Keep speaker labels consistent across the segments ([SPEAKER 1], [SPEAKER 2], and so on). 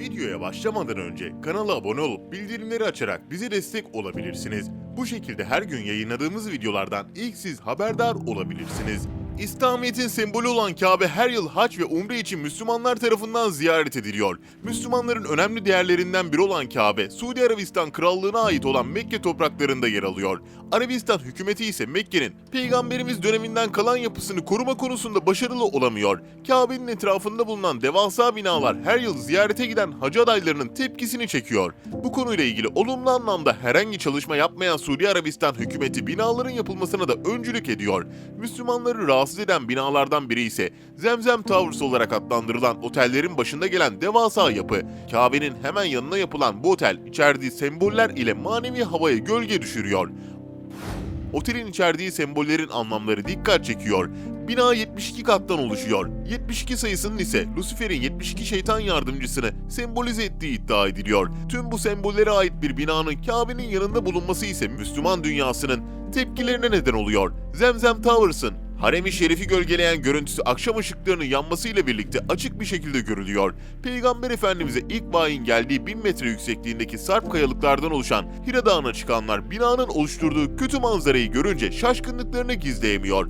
[SPEAKER 1] Videoya başlamadan önce kanala abone olup bildirimleri açarak bize destek olabilirsiniz. Bu şekilde her gün yayınladığımız videolardan ilk siz haberdar olabilirsiniz. İslamiyet'in sembolü olan Kabe her yıl hac ve umre için Müslümanlar tarafından ziyaret ediliyor. Müslümanların önemli değerlerinden biri olan Kabe, Suudi Arabistan Krallığı'na ait olan Mekke topraklarında yer alıyor. Arabistan hükümeti ise Mekke'nin peygamberimiz döneminden kalan yapısını koruma konusunda başarılı olamıyor. Kabe'nin etrafında bulunan devasa binalar her yıl ziyarete giden hacı adaylarının tepkisini çekiyor. Bu konuyla ilgili olumlu anlamda herhangi çalışma yapmayan Suudi Arabistan hükümeti binaların yapılmasına da öncülük ediyor. Müslümanları rahatsız eden binalardan biri ise Zemzem Towers olarak adlandırılan otellerin başında gelen devasa yapı. Kabe'nin hemen yanına yapılan bu otel içerdiği semboller ile manevi havaya gölge düşürüyor. Otelin içerdiği sembollerin anlamları dikkat çekiyor. Bina 72 kattan oluşuyor. 72 sayısının ise Lucifer'in 72 şeytan yardımcısını sembolize ettiği iddia ediliyor. Tüm bu sembollere ait bir binanın Kabe'nin yanında bulunması ise Müslüman dünyasının tepkilerine neden oluyor. Zemzem Towers'ın Harem-i Şerif'i gölgeleyen görüntüsü akşam ışıklarının yanmasıyla birlikte açık bir şekilde görülüyor. Peygamber Efendimiz'e ilk vahiyin geldiği 1000 metre yüksekliğindeki sarp kayalıklardan oluşan Hira Dağı'na çıkanlar binanın oluşturduğu kötü manzarayı görünce şaşkınlıklarını gizleyemiyor.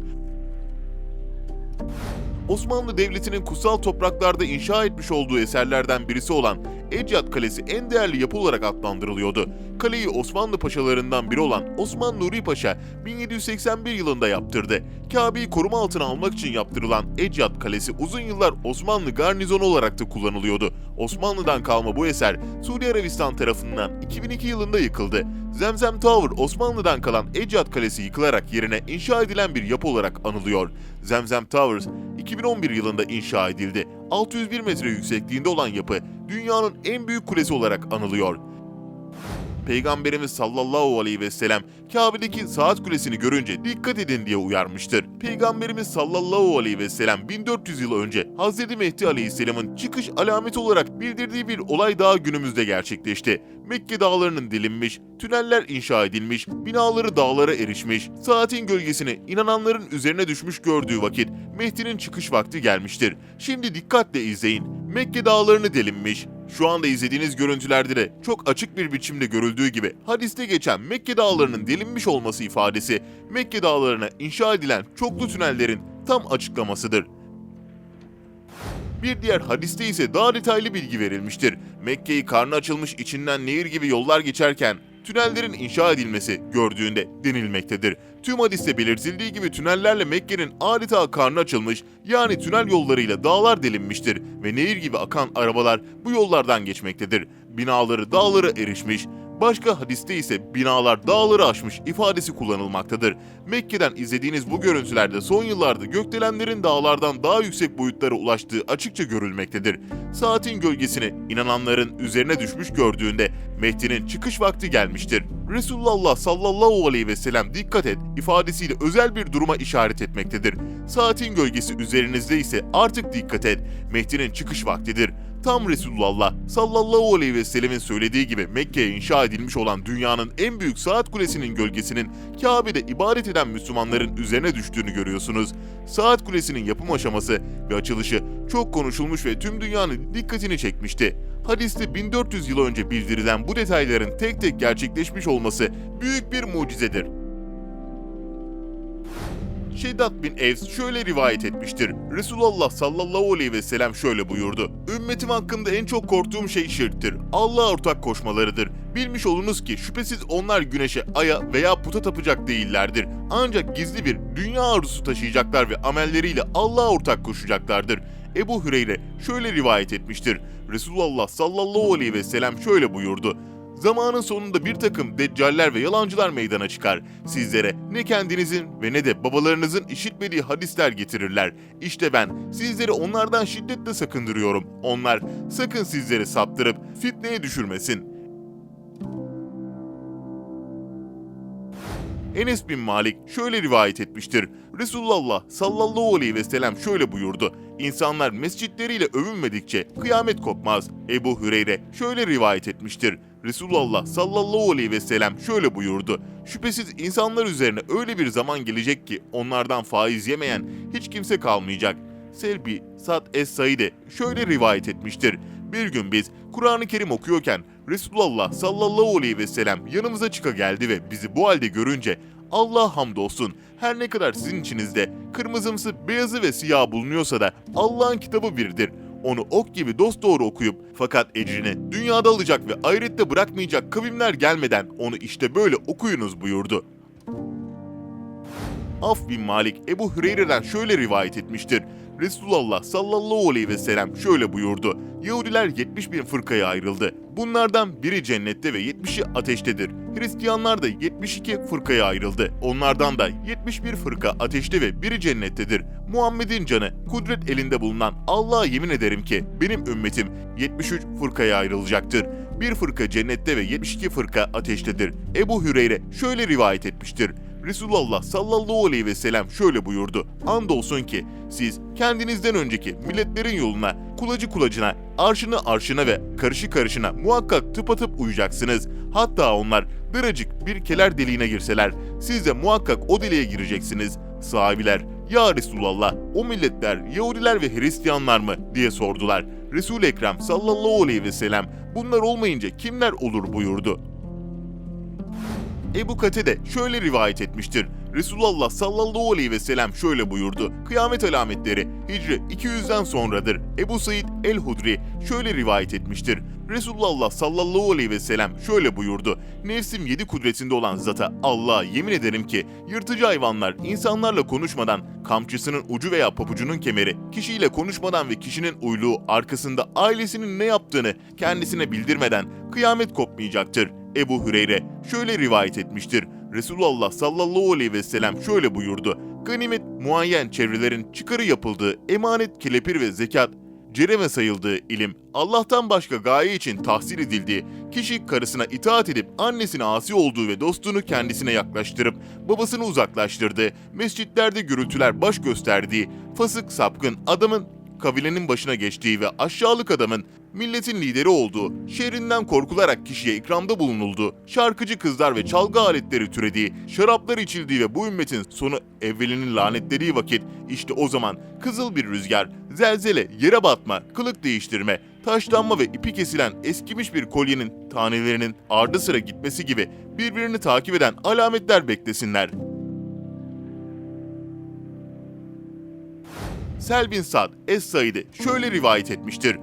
[SPEAKER 1] Osmanlı Devleti'nin kutsal topraklarda inşa etmiş olduğu eserlerden birisi olan Ecdat Kalesi en değerli yapı olarak adlandırılıyordu. Kaleyi Osmanlı paşalarından biri olan Osman Nuri Paşa 1781 yılında yaptırdı. Kabe'yi koruma altına almak için yaptırılan Ecdat Kalesi uzun yıllar Osmanlı garnizonu olarak da kullanılıyordu. Osmanlı'dan kalma bu eser Suudi Arabistan tarafından 2002 yılında yıkıldı. Zemzem Tower Osmanlı'dan kalan Ecdat Kalesi yıkılarak yerine inşa edilen bir yapı olarak anılıyor. Zemzem Towers 2011 yılında inşa edildi. 601 metre yüksekliğinde olan yapı dünyanın en büyük kulesi olarak anılıyor. Peygamberimiz sallallahu aleyhi ve sellem Kabe'deki saat kulesini görünce dikkat edin diye uyarmıştır. Peygamberimiz sallallahu aleyhi ve sellem 1400 yıl önce Hz. Mehdi aleyhisselamın çıkış alameti olarak bildirdiği bir olay daha günümüzde gerçekleşti. Mekke dağlarının delinmiş, tüneller inşa edilmiş, binaları dağlara erişmiş, saatin gölgesini inananların üzerine düşmüş gördüğü vakit Mehdi'nin çıkış vakti gelmiştir. Şimdi dikkatle izleyin. Mekke dağlarını delinmiş, şu anda izlediğiniz görüntülerde de çok açık bir biçimde görüldüğü gibi hadiste geçen Mekke dağlarının delinmiş olması ifadesi Mekke dağlarına inşa edilen çoklu tünellerin tam açıklamasıdır. Bir diğer hadiste ise daha detaylı bilgi verilmiştir. Mekke'yi karnı açılmış içinden nehir gibi yollar geçerken tünellerin inşa edilmesi gördüğünde denilmektedir. Tüm hadiste belirtildiği gibi tünellerle Mekke'nin adeta karnı açılmış yani tünel yollarıyla dağlar delinmiştir ve nehir gibi akan arabalar bu yollardan geçmektedir. Binaları dağlara erişmiş, Başka hadiste ise binalar dağları aşmış ifadesi kullanılmaktadır. Mekke'den izlediğiniz bu görüntülerde son yıllarda gökdelenlerin dağlardan daha yüksek boyutlara ulaştığı açıkça görülmektedir. Saatin gölgesini inananların üzerine düşmüş gördüğünde Mehdi'nin çıkış vakti gelmiştir. Resulullah sallallahu aleyhi ve sellem dikkat et ifadesiyle özel bir duruma işaret etmektedir. Saatin gölgesi üzerinizde ise artık dikkat et. Mehdi'nin çıkış vaktidir. Tam Resulullah sallallahu aleyhi ve sellemin söylediği gibi Mekke'ye inşa edilmiş olan dünyanın en büyük saat kulesinin gölgesinin Kabe'de ibadet eden Müslümanların üzerine düştüğünü görüyorsunuz. Saat kulesinin yapım aşaması ve açılışı çok konuşulmuş ve tüm dünyanın dikkatini çekmişti. Hadiste 1400 yıl önce bildirilen bu detayların tek tek gerçekleşmiş olması büyük bir mucizedir. Şeddat bin Evs şöyle rivayet etmiştir. Resulullah sallallahu aleyhi ve sellem şöyle buyurdu. Ümmetim hakkında en çok korktuğum şey şirktir. Allah'a ortak koşmalarıdır. Bilmiş olunuz ki şüphesiz onlar güneşe, aya veya puta tapacak değillerdir. Ancak gizli bir dünya arzusu taşıyacaklar ve amelleriyle Allah'a ortak koşacaklardır. Ebu Hüreyre şöyle rivayet etmiştir. Resulullah sallallahu aleyhi ve sellem şöyle buyurdu. Zamanın sonunda bir takım deccaller ve yalancılar meydana çıkar. Sizlere ne kendinizin ve ne de babalarınızın işitmediği hadisler getirirler. İşte ben sizleri onlardan şiddetle sakındırıyorum. Onlar sakın sizleri saptırıp fitneye düşürmesin. Enes bin Malik şöyle rivayet etmiştir. Resulullah sallallahu aleyhi ve sellem şöyle buyurdu. İnsanlar mescitleriyle övünmedikçe kıyamet kopmaz. Ebu Hüreyre şöyle rivayet etmiştir. Resulullah sallallahu aleyhi ve sellem şöyle buyurdu. Şüphesiz insanlar üzerine öyle bir zaman gelecek ki onlardan faiz yemeyen hiç kimse kalmayacak. Selbi Sad Es-Said'e şöyle rivayet etmiştir. Bir gün biz Kur'an-ı Kerim okuyorken Resulullah sallallahu aleyhi ve sellem yanımıza çıka geldi ve bizi bu halde görünce Allah hamdolsun her ne kadar sizin içinizde kırmızımsı, beyazı ve siyah bulunuyorsa da Allah'ın kitabı biridir. Onu ok gibi dosdoğru okuyup fakat ecrini dünyada alacak ve ahirette bırakmayacak kavimler gelmeden onu işte böyle okuyunuz buyurdu. Af bin Malik Ebu Hüreyre'den şöyle rivayet etmiştir. Resulullah sallallahu aleyhi ve sellem şöyle buyurdu. Yahudiler 70 bin fırkaya ayrıldı. Bunlardan biri cennette ve 70'i ateştedir. Hristiyanlar da 72 fırkaya ayrıldı. Onlardan da 71 fırka ateşte ve biri cennettedir. Muhammed'in canı kudret elinde bulunan Allah'a yemin ederim ki benim ümmetim 73 fırkaya ayrılacaktır. Bir fırka cennette ve 72 fırka ateştedir. Ebu Hüreyre şöyle rivayet etmiştir. Resulullah sallallahu aleyhi ve sellem şöyle buyurdu. Andolsun ki siz kendinizden önceki milletlerin yoluna, kulacı kulacına, arşını arşına ve karışı karışına muhakkak tıpatıp uyacaksınız. Hatta onlar daracık bir keler deliğine girseler, siz de muhakkak o deliğe gireceksiniz. Sahabiler, ya Resulallah o milletler Yahudiler ve Hristiyanlar mı diye sordular. Resul-i Ekrem sallallahu aleyhi ve sellem bunlar olmayınca kimler olur buyurdu. Ebu Kate de şöyle rivayet etmiştir. Resulullah sallallahu aleyhi ve sellem şöyle buyurdu. Kıyamet alametleri Hicri 200'den sonradır. Ebu Said el-Hudri şöyle rivayet etmiştir. Resulullah sallallahu aleyhi ve sellem şöyle buyurdu. Nefsim yedi kudretinde olan zata Allah'a yemin ederim ki yırtıcı hayvanlar insanlarla konuşmadan kamçısının ucu veya papucunun kemeri kişiyle konuşmadan ve kişinin uyluğu arkasında ailesinin ne yaptığını kendisine bildirmeden kıyamet kopmayacaktır. Ebu Hüreyre şöyle rivayet etmiştir. Resulullah sallallahu aleyhi ve sellem şöyle buyurdu. Ganimet muayyen çevrelerin çıkarı yapıldığı emanet, kelepir ve zekat cereme sayıldığı ilim, Allah'tan başka gaye için tahsil edildiği, kişi karısına itaat edip annesine asi olduğu ve dostunu kendisine yaklaştırıp babasını uzaklaştırdığı, mescitlerde gürültüler baş gösterdiği, fasık sapkın adamın kabilenin başına geçtiği ve aşağılık adamın milletin lideri olduğu, şehrinden korkularak kişiye ikramda bulunulduğu, şarkıcı kızlar ve çalgı aletleri türediği, şaraplar içildiği ve bu ümmetin sonu evvelinin lanetlediği vakit işte o zaman kızıl bir rüzgar, zelzele, yere batma, kılık değiştirme, taşlanma ve ipi kesilen eskimiş bir kolyenin tanelerinin ardı sıra gitmesi gibi birbirini takip eden alametler beklesinler. Sel bin Sad Es-Said'i şöyle rivayet etmiştir.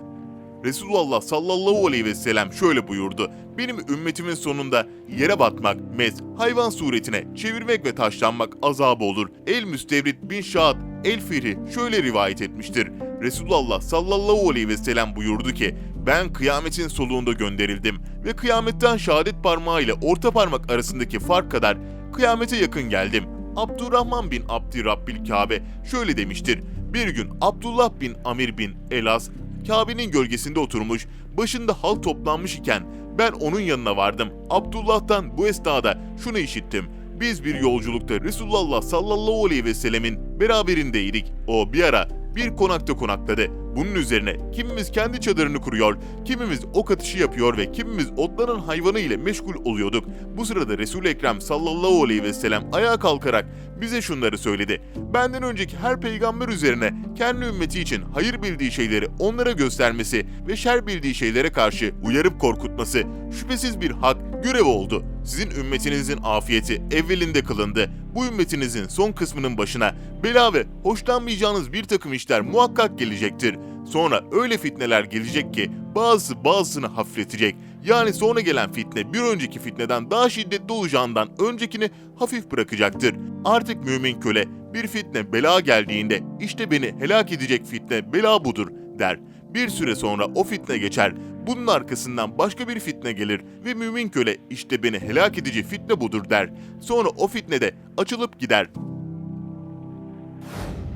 [SPEAKER 1] Resulullah sallallahu aleyhi ve sellem şöyle buyurdu. Benim ümmetimin sonunda yere batmak, mez, hayvan suretine çevirmek ve taşlanmak azabı olur. El Müstevrit bin Şahat El Fihri şöyle rivayet etmiştir. Resulullah sallallahu aleyhi ve sellem buyurdu ki ben kıyametin soluğunda gönderildim ve kıyametten şehadet parmağı ile orta parmak arasındaki fark kadar kıyamete yakın geldim. Abdurrahman bin Abdi Rabbil Kabe şöyle demiştir. Bir gün Abdullah bin Amir bin Elas Kabe'nin gölgesinde oturmuş, başında halk toplanmış iken ben onun yanına vardım. Abdullah'tan bu esnada şunu işittim. Biz bir yolculukta Resulullah sallallahu aleyhi ve sellemin beraberindeydik. O bir ara bir konakta konakladı. Bunun üzerine kimimiz kendi çadırını kuruyor, kimimiz ok atışı yapıyor ve kimimiz otlanan hayvanı ile meşgul oluyorduk. Bu sırada Resul-i Ekrem sallallahu aleyhi ve sellem ayağa kalkarak bize şunları söyledi. Benden önceki her peygamber üzerine kendi ümmeti için hayır bildiği şeyleri onlara göstermesi ve şer bildiği şeylere karşı uyarıp korkutması şüphesiz bir hak, görev oldu. Sizin ümmetinizin afiyeti evvelinde kılındı. Bu ümmetinizin son kısmının başına bela ve hoşlanmayacağınız bir takım işler muhakkak gelecektir. Sonra öyle fitneler gelecek ki bazısı bazısını hafifletecek. Yani sonra gelen fitne bir önceki fitneden daha şiddetli olacağından öncekini hafif bırakacaktır. Artık mümin köle bir fitne bela geldiğinde işte beni helak edecek fitne bela budur der. Bir süre sonra o fitne geçer. Bunun arkasından başka bir fitne gelir ve mümin köle işte beni helak edici fitne budur der. Sonra o fitne de açılıp gider.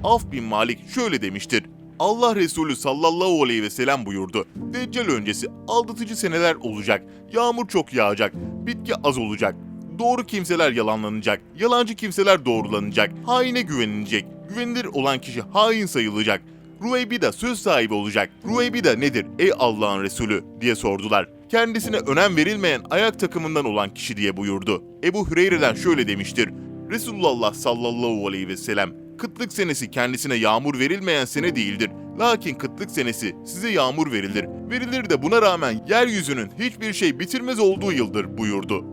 [SPEAKER 1] Af bin Malik şöyle demiştir. Allah Resulü sallallahu aleyhi ve sellem buyurdu. Deccal öncesi aldatıcı seneler olacak. Yağmur çok yağacak. Bitki az olacak. Doğru kimseler yalanlanacak. Yalancı kimseler doğrulanacak. Haine güvenilecek. Güvenilir olan kişi hain sayılacak. Rüveybida söz sahibi olacak. Rüveybida nedir ey Allah'ın Resulü diye sordular. Kendisine önem verilmeyen ayak takımından olan kişi diye buyurdu. Ebu Hüreyre'den şöyle demiştir. Resulullah sallallahu aleyhi ve sellem kıtlık senesi kendisine yağmur verilmeyen sene değildir. Lakin kıtlık senesi size yağmur verilir. Verilir de buna rağmen yeryüzünün hiçbir şey bitirmez olduğu yıldır buyurdu.